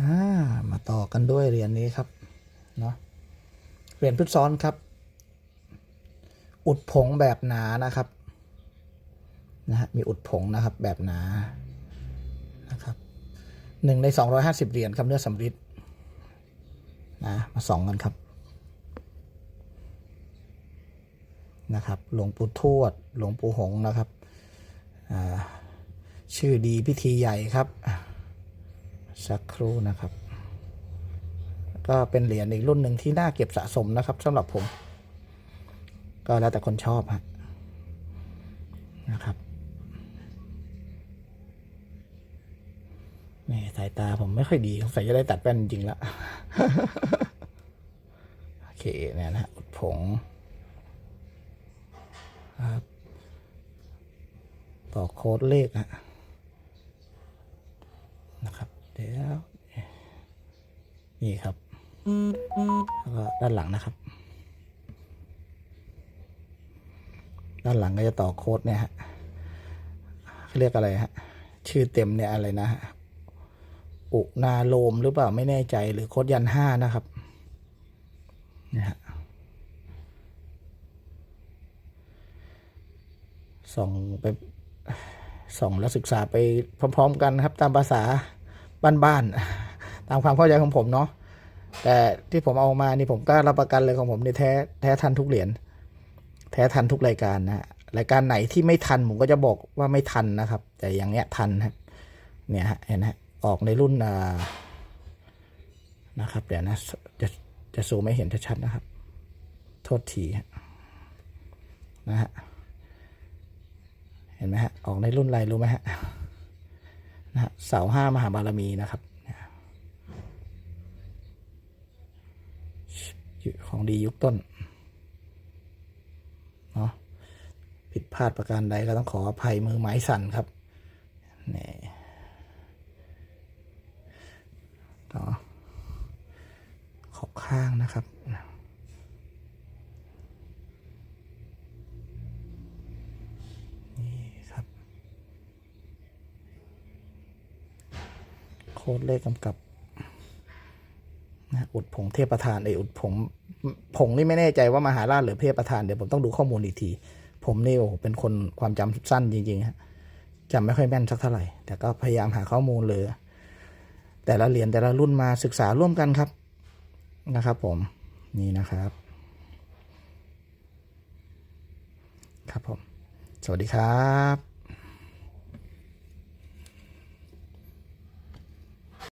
อ่ามาต่อกันด้วยเหรียญนี้ครับเนาะเหรียญพุทธซ้อนครับ อุดผงแบบหนานะครับนะฮะมีอุดผงนะครับแบบหนานะครับหนึ่งในสองร้อยห้าสิบเหรียญครับเนื้อสำริดนะมาสองกันครับนะครับ หลวงปู่ทวด หลวงปู่หงนะครับ ชื่อดีพิธีใหญ่ครับ สักครู่นะครับ ก็เป็นเหรียญอีกรุ่นหนึ่งที่น่าเก็บสะสมนะครับสำหรับผม ก็แล้วแต่คนชอบฮะนะครับนี่สายตาผมไม่ค่อยดีสงสัยจะได้ตัดแว่นจริงละโอเคเนี่ยนะอุดผงครับต่อโค้ดเลขฮะนะครับ เดี๋ยว นี่ครับแล้วก็ด้านหลังนะครับ ด้านหลังก็จะต่อโค้ดเนี่ยฮะเขาเรียกอะไรฮะชื่อเต็มเนี่ยอะไรนะฮะอุนาโลมหรือเปล่าไม่แน่ใจหรือโค้ดยันห้านะครับนี่ฮะส่องไปส่องและศึกษาไปพร้อม ๆ กันครับตามภาษาบ้านๆ ตามความเข้าใจของผมเนาะแต่ที่ผมเอามานี่ผมกล้ารับประกันเลยของผมนี่แท้แท้ทันทุกเหรียญแท้ทันทุกรายการนะรายการไหนที่ไม่ทันผมก็จะบอกว่าไม่ทันนะครับ แต่อย่างเนี้ยทันฮะเนี่ยฮะเห็นฮะออกในรุ่นอ่านะครับเดี๋ยวนะจะจะซูมไม่เห็นชัดๆนะครับ โทษทีนะฮะเห็นไหมฮะออกในรุ่นอะไรรู้ไหมฮะนะฮะเสาห้ามหาบารมีนะครับเนี่ย ของดียุคต้นเนาะผิดพลาดประการใดก็ต้องขออภัยมือไม้สั่นครับนี่ต่อขอบข้างนะครับนี่ครับ โค้ดเลขกำกับ นะอุดผงเทพประธานเอยอุดผงผงนี่ไม่แน่ใจว่ามหาราชหรือเทพประธานเดี๋ยวผมต้องดูข้อมูลอีกที ผมนี่โอ้โหเป็นคนความจำสั้นจริงๆฮะจำไม่ค่อยแม่นสักเท่าไหร่ แต่ก็พยายามหาข้อมูลเลย แต่ละเหรียญแต่ละรุ่นมาศึกษาร่วมกันครับนะครับ ผมนี่นะครับ ครับผม สวัสดีครับ